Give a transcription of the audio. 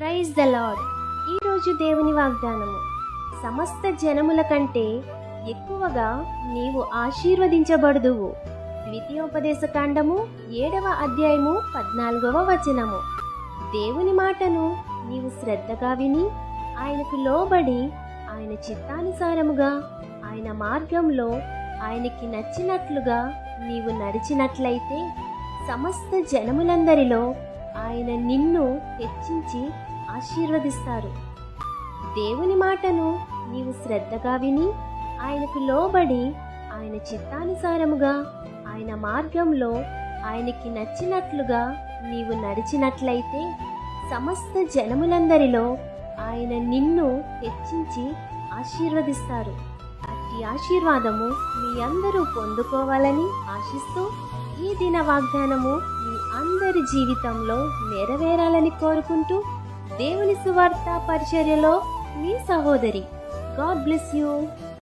Praise the lord ఈరోజు దేవుని వాగ్దానము. సమస్త జనముల కంటే ఎక్కువగా నీవు ఆశీర్వదించబడుదువు. ద్వితీయోపదేశ కాండము ఏడవ అధ్యాయము పద్నాలుగవ వచనము. దేవుని మాటను నీవు శ్రద్ధగా విని ఆయనకు లోబడి ఆయన చిత్తానుసారముగా ఆయన మార్గంలో ఆయనకి నచ్చినట్లుగా నీవు నడిచినట్లయితే సమస్త జనములందరిలో ఆయన నిన్ను హెచ్చించి ఆశీర్వదిస్తారు. దేవుని మాటను నీవు శ్రద్ధగా విని ఆయనకు లోబడి ఆయన చిత్తానుసారముగా ఆయన మార్గంలో ఆయనకి నచ్చినట్లుగా నీవు నడిచినట్లయితే సమస్త జనములందరిలో ఆయన నిన్ను హెచ్చించి ఆశీర్వదిస్తారు. అట్టి ఆశీర్వాదము మీ అందరూ పొందుకోవాలని ఆశిస్తూ ఈ దిన వాగ్దానము అందరి జీవితంలో నెరవేరాలని కోరుకుంటూ దేవుని సువార్త పరిచర్యలో మీ సహోదరి. God bless you.